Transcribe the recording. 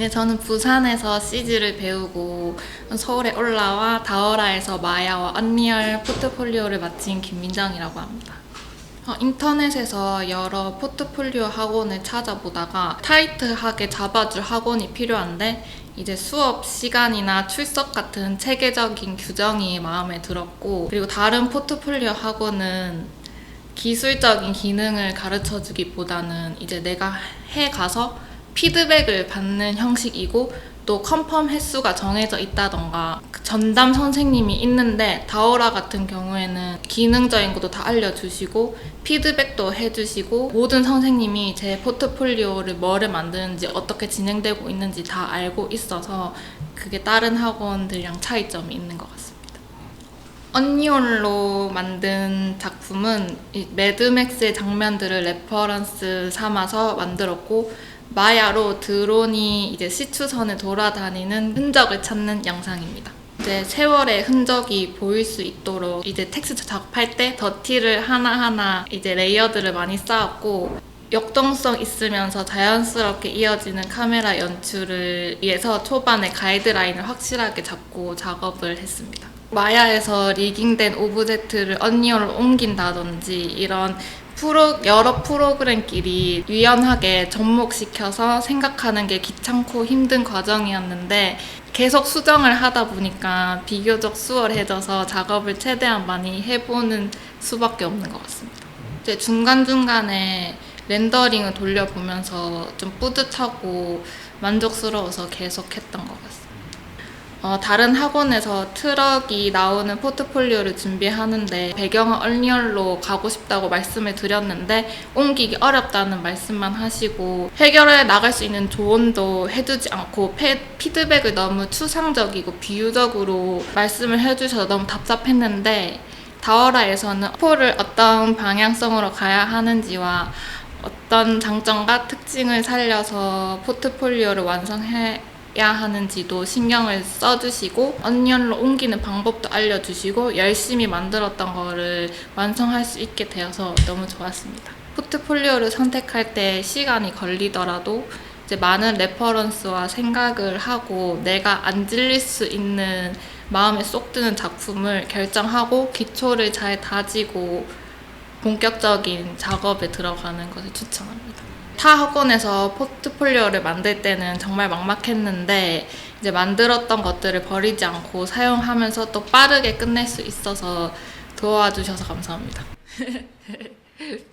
네, 저는 부산에서 CG를 배우고 서울에 올라와 다어라에서 마야와 언리얼 포트폴리오를 마친 김민정이라고 합니다. 어, 인터넷에서 여러 포트폴리오 학원을 찾아보다가 타이트하게 잡아줄 학원이 필요한데 이제 수업 시간이나 출석 같은 체계적인 규정이 마음에 들었고 그리고 다른 포트폴리오 학원은 기술적인 기능을 가르쳐 주기보다는 이제 내가 해 가서 피드백을 받는 형식이고 또 컨펌 횟수가 정해져 있다던가 그 전담 선생님이 있는데 다오라 같은 경우에는 기능적인 것도 다 알려주시고 피드백도 해주시고 모든 선생님이 제 포트폴리오를 뭐를 만드는지 어떻게 진행되고 있는지 다 알고 있어서 그게 다른 학원들이랑 차이점이 있는 것 같습니다. 언리얼로 만든 작품은 이 매드맥스의 장면들을 레퍼런스 삼아서 만들었고 마야로 드론이 이제 시추선을 돌아다니는 흔적을 찾는 영상입니다. 이제 세월의 흔적이 보일 수 있도록 이제 텍스트 작업할 때 더티를 하나하나 이제 레이어드를 많이 쌓았고 역동성 있으면서 자연스럽게 이어지는 카메라 연출을 위해서 초반에 가이드라인을 확실하게 잡고 작업을 했습니다. 마야에서 리깅된 오브젝트를 언리얼로 옮긴다든지 이런 프로, 여러 프로그램끼리 유연하게 접목시켜서 생각하는 게 귀찮고 힘든 과정이었는데 계속 수정을 하다 보니까 비교적 수월해져서 작업을 최대한 많이 해보는 수밖에 없는 것 같습니다. 이제 중간중간에 렌더링을 돌려보면서 좀 뿌듯하고 만족스러워서 계속 했던 것 같습니다. 어, 다른 학원에서 트럭이 나오는 포트폴리오를 준비하는데 배경은 얼리얼로 가고 싶다고 말씀을 드렸는데 옮기기 어렵다는 말씀만 하시고 해결해 나갈 수 있는 조언도 해주지 않고 페- 피드백을 너무 추상적이고 비유적으로 말씀을 해주셔서 너무 답답했는데 다워라에서는 포를 어떤 방향성으로 가야 하는지와 어떤 장점과 특징을 살려서 포트폴리오를 완성해 야 하는지도 신경을 써주시고 언리얼로 옮기는 방법도 알려주시고 열심히 만들었던 거를 완성할 수 있게 되어서 너무 좋았습니다. 포트폴리오를 선택할 때 시간이 걸리더라도 이제 많은 레퍼런스와 생각을 하고 내가 안 질릴 수 있는 마음에 쏙 드는 작품을 결정하고 기초를 잘 다지고 본격적인 작업에 들어가는 것을 추천합니다. 타 학원에서 포트폴리오를 만들 때는 정말 막막했는데 이제 만들었던 것들을 버리지 않고 사용하면서 또 빠르게 끝낼 수 있어서 도와주셔서 감사합니다.